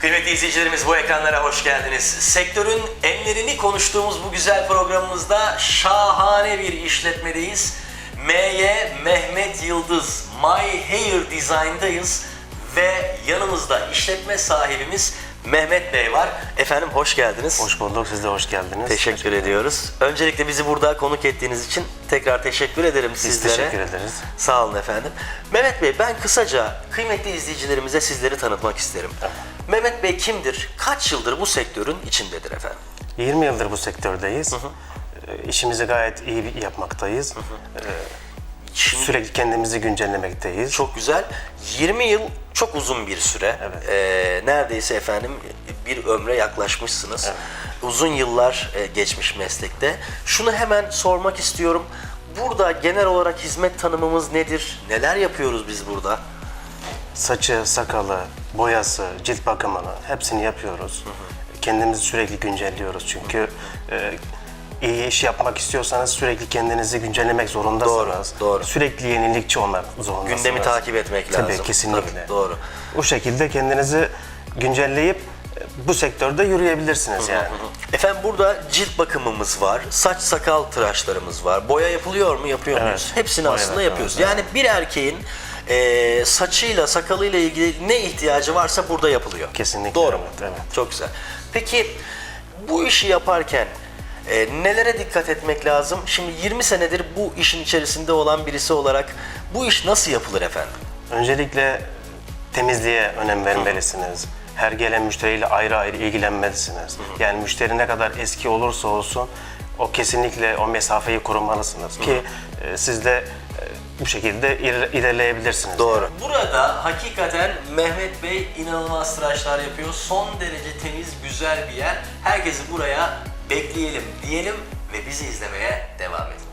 Kıymetli izleyicilerimiz bu ekranlara hoş geldiniz. Sektörün enlerini konuştuğumuz bu güzel programımızda şahane bir işletmedeyiz. MY Mehmet Yıldız My Hair Design'dayız ve yanımızda işletme sahibimiz Mehmet Bey var. Efendim hoş geldiniz. Hoş bulduk, siz de hoş geldiniz. Teşekkür ediyoruz. Öncelikle bizi burada konuk ettiğiniz için tekrar teşekkür ederim Biz sizlere. teşekkür ederiz. Sağ olun efendim. Mehmet Bey ben kısaca kıymetli izleyicilerimize sizleri tanıtmak isterim. Mehmet Bey kimdir? Kaç yıldır bu sektörün içindedir efendim? 20 yıldır bu sektördeyiz. Ee, İşimizi gayet iyi yapmaktayız. Ee, Şimdi Sürekli kendimizi güncellemekteyiz. çok güzel. 20 yıl çok uzun bir süre. Evet. Ee, neredeyse efendim bir ömre yaklaşmışsınız. Uzun yıllar e, geçmiş meslekte. Şunu hemen sormak istiyorum. Burada genel olarak hizmet tanımımız nedir? Neler yapıyoruz biz burada? Saçı, sakalı, boyası, cilt bakımını hepsini yapıyoruz. Kendimizi sürekli güncelliyoruz çünkü e, iyi iş yapmak istiyorsanız sürekli kendinizi güncellemek zorundasınız. Doğru, doğru. Sürekli yenilikçi olmak zorundasınız. Gündemi takip etmek lazım. Tabii kesinlikle. Tabii, doğru. Bu şekilde kendinizi güncelleyip e, bu sektörde yürüyebilirsiniz yani. Efendim burada cilt bakımımız var, saç sakal tıraşlarımız var. Boya yapılıyor mu? Yapıyor Evet. muyuz? Hepsini Boya aslında da yapıyoruz. yapıyoruz, Yani bir erkeğin e, saçıyla, sakalıyla ilgili ne ihtiyacı varsa burada yapılıyor. Kesinlikle, Doğru mu? evet, evet. Çok güzel. Peki bu işi yaparken e, nelere dikkat etmek lazım? Şimdi 20 senedir bu işin içerisinde olan birisi olarak bu iş nasıl yapılır efendim? Öncelikle temizliğe önem vermelisiniz. Her gelen müşteriyle ayrı ayrı ilgilenmelisiniz. Yani müşteri ne kadar eski olursa olsun o kesinlikle o mesafeyi korumalısınız ki e, siz de e, bu şekilde iler- ilerleyebilirsiniz. Doğru. Burada hakikaten Mehmet Bey inanılmaz tıraşlar yapıyor. Son derece temiz, güzel bir yer. Herkesi buraya bekleyelim diyelim ve bizi izlemeye devam edin.